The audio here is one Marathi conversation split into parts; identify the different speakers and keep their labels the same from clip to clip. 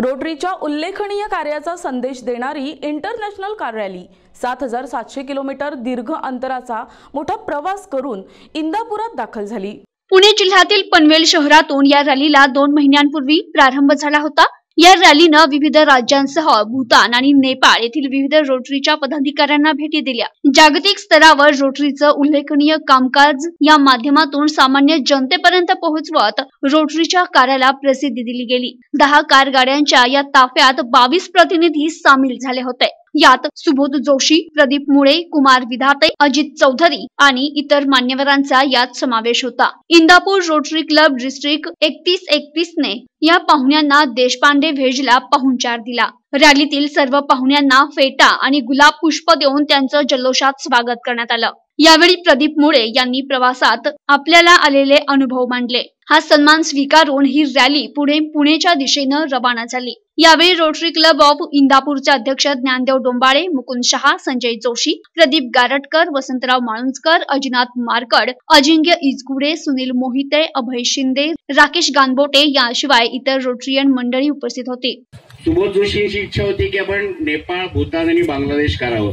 Speaker 1: रोटरीच्या उल्लेखनीय कार्याचा संदेश देणारी इंटरनॅशनल कार रॅली सात हजार सातशे किलोमीटर दीर्घ अंतराचा मोठा प्रवास करून इंदापुरात दाखल झाली.
Speaker 2: पुणे जिल्ह्यातील पनवेल शहरातून या रॅलीला दोन महिन्यांपूर्वी प्रारंभ झाला होता. या रॅलीनं विविध राज्यांसह भूतान आणि नेपाळ येथील विविध रोटरीच्या पदाधिकाऱ्यांना भेटी दिल्या. जागतिक स्तरावर रोटरीचं उल्लेखनीय कामकाज या माध्यमातून सामान्य जनतेपर्यंत पोहोचवत रोटरीच्या कार्याला प्रसिद्धी दिली गेली. दहा कार गाड्यांच्या या ताफ्यात बावीस प्रतिनिधी सामील झाले होते. यात सुबोध जोशी प्रदीप मुळे कुमार विधाते अजित चौधरी आणि इतर मान्यवरांचा यात समावेश होता. इंदापूर रोटरी क्लब डिस्ट्रिक्ट एकतीस एकतीस ने या पाहुण्यांना देशपांडे व्हेजला पाहुणचार दिला. रॅलीतील सर्व पाहुण्यांना फेटा आणि गुलाब पुष्प देऊन त्यांचं जल्लोषात स्वागत करण्यात आलं. यावेळी प्रदीप मुळे यांनी प्रवासात आपल्याला आलेले अनुभव मांडले. हा सन्मान स्वीकारून ही रॅली पुढे पुणेच्या दिशेनं रवाना झाली. यावेळी रोटरी क्लब ऑफ इंदापूरचे अध्यक्ष ज्ञानदेव डोंबाळे मुकुंद शहा संजय जोशी प्रदीप गारटकर वसंतराव माळुंजकर अजिनाथ मारकड अजिंक्य इजगुडे सुनील मोहिते अभय शिंदे राकेश गानबोटे याशिवाय इतर रोटरियन मंडळी उपस्थित होती.
Speaker 3: सुबोध जोशींची इच्छा होती की आपण नेपाळ भूतान आणि बांगलादेश करावं.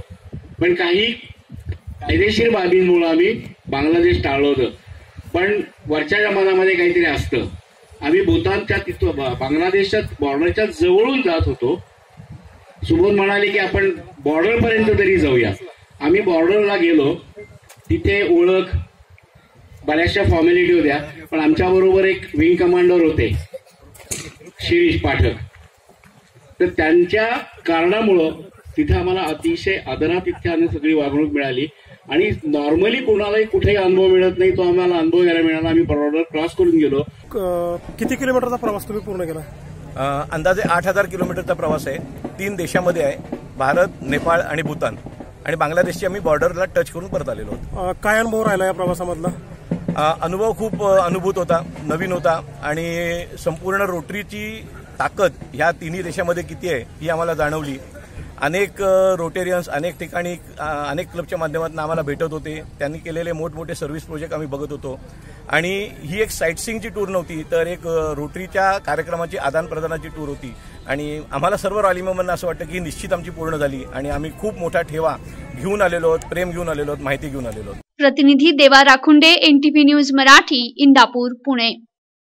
Speaker 3: पण काही कायदेशीर बाबींमुळे आम्ही बांगलादेश टाळलं होतं. पण वरच्या मनामध्ये काहीतरी असतं. आम्ही भूतानच्या तिथं बांगलादेशच्या बॉर्डरच्या जवळून जात होतो. सुबोध म्हणाले की आपण बॉर्डर पर्यंत तरी जाऊया. आम्ही बॉर्डरला गेलो. तिथे ओळख बऱ्याचशा फॉर्मॅलिटी होत्या पण आमच्या बरोबर एक विंग कमांडर होते शिरीष पाठक. तर त्यांच्या कारणामुळं तिथे आम्हाला अतिशय आदरातिथ्याने सगळी वागणूक मिळाली. आणि नॉर्मली कोणालाही कुठेही अनुभव मिळत नाही तो आम्हाला अनुभव घ्यायला मिळाला. आम्ही बॉर्डर क्रॉस करून गेलो.
Speaker 4: किती किलोमीटरचा प्रवास तुम्ही पूर्ण केला?
Speaker 5: अंदाजे आठ हजार किलोमीटरचा प्रवास आहे. तीन देशामध्ये आहे. भारत नेपाळ आणि भूतान. आणि बांगलादेशची आम्ही बॉर्डरला टच करून परत आलेलो
Speaker 4: आहोत. काय अनुभव राहिला या प्रवासामधला?
Speaker 5: अनुभव खूप अनुभूत होता नवीन होता. आणि संपूर्ण रोटरीची ताकद ह्या तिन्ही देशामध्ये किती आहे ही आम्हाला जाणवली. अनेक रोटेरियन्स अनेक ठिकाणी अनेक क्लबच्या माध्यमातून आम्हाला भेटत होते. त्यांनी केलेले मोठमोठे सर्व्हिस प्रोजेक्ट आम्ही बघत होतो. आणि ही एक साईटसिंगची टूर नव्हती तर एक रोटरीच्या कार्यक्रमाची आदानप्रदानाची टूर होती. आणि आम्हाला सर्व रॉलीमेंबरना असं वाटतं की निश्चित आमची पूर्ण झाली आणि आम्ही खूप मोठा ठेवा घेऊन आलेलो आहोत प्रेम घेऊन आलेलो आहोत माहिती घेऊन आलेलो
Speaker 2: प्रतिनिधी देवा राखुंडे एनटीव्ही न्यूज मराठी इंदापूर पुणे.